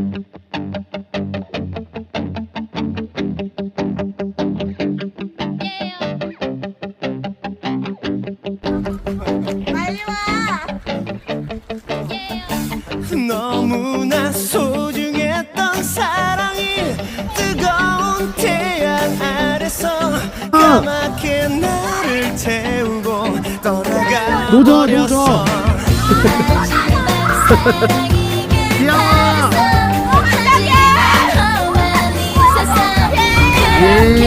예. 너무나 소중했던 사랑이 뜨거운 태양 아래서 까맣게 나를 태우고 떠나가 노져 노져 Yeah.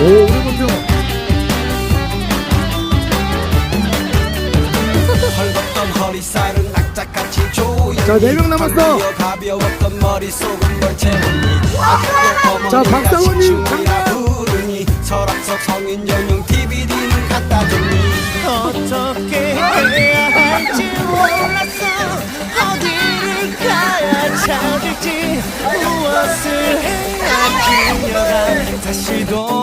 오, 우리 보세요. 자, 네 명 남았어. 자, 박상원님, 장관. 철학석 성인 전용 DVD는 갖다 줬니? 어떻게 해야 할지 몰랐어. 어디를 가야 찾을지 무엇을 해야 기녀가 다시 돌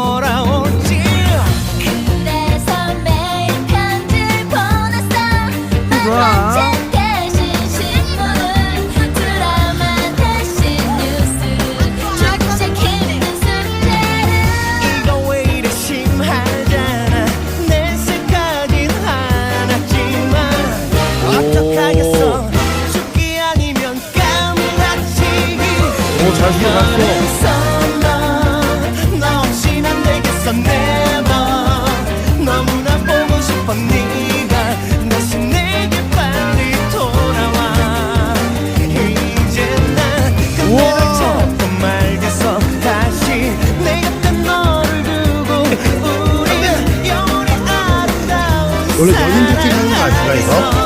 원래 연인들끼리 하는 거 아닌가 이거?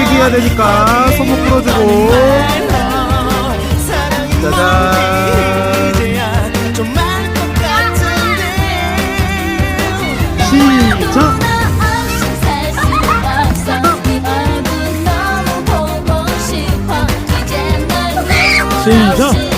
얘기해야 되니까 손목 풀어주고. 짜잔. 시작. 시작.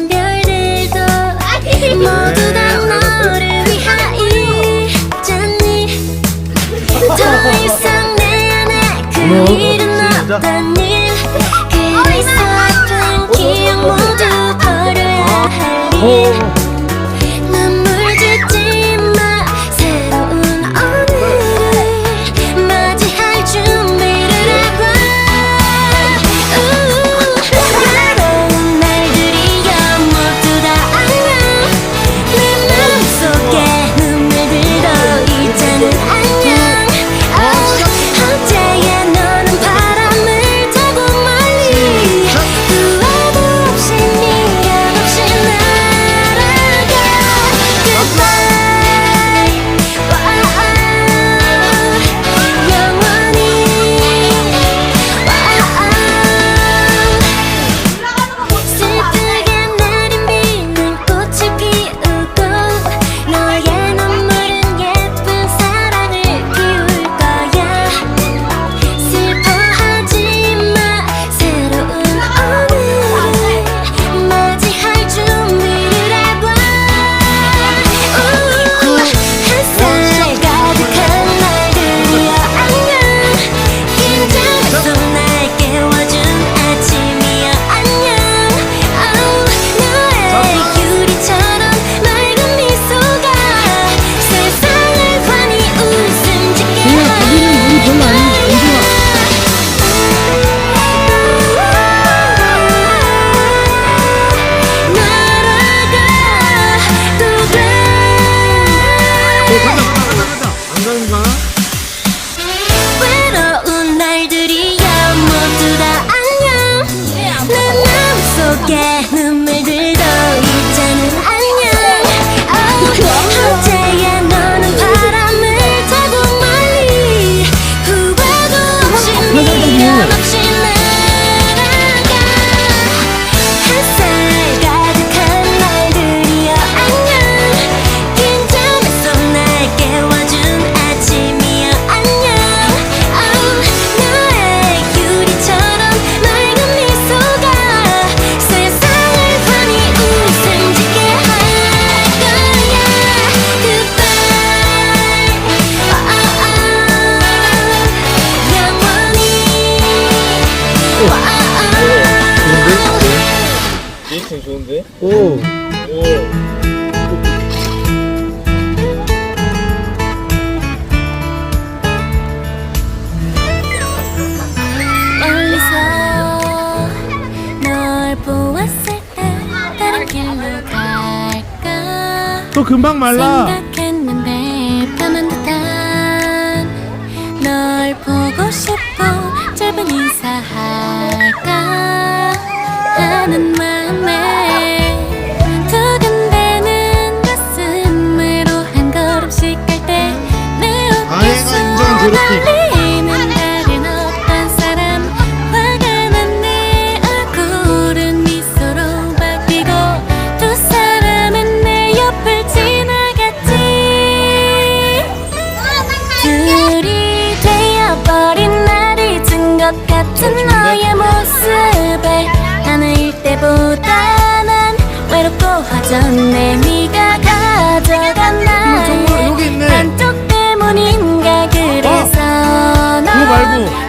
네. 또 금방 말라. 생각했는데 편한 듯한 널 보고 싶고 짧은 인사할까 하는 말. 너보다 난 외롭고 화전내 미가 가져간 날. 반쪽 때문인가 그래서 어? 너 말고.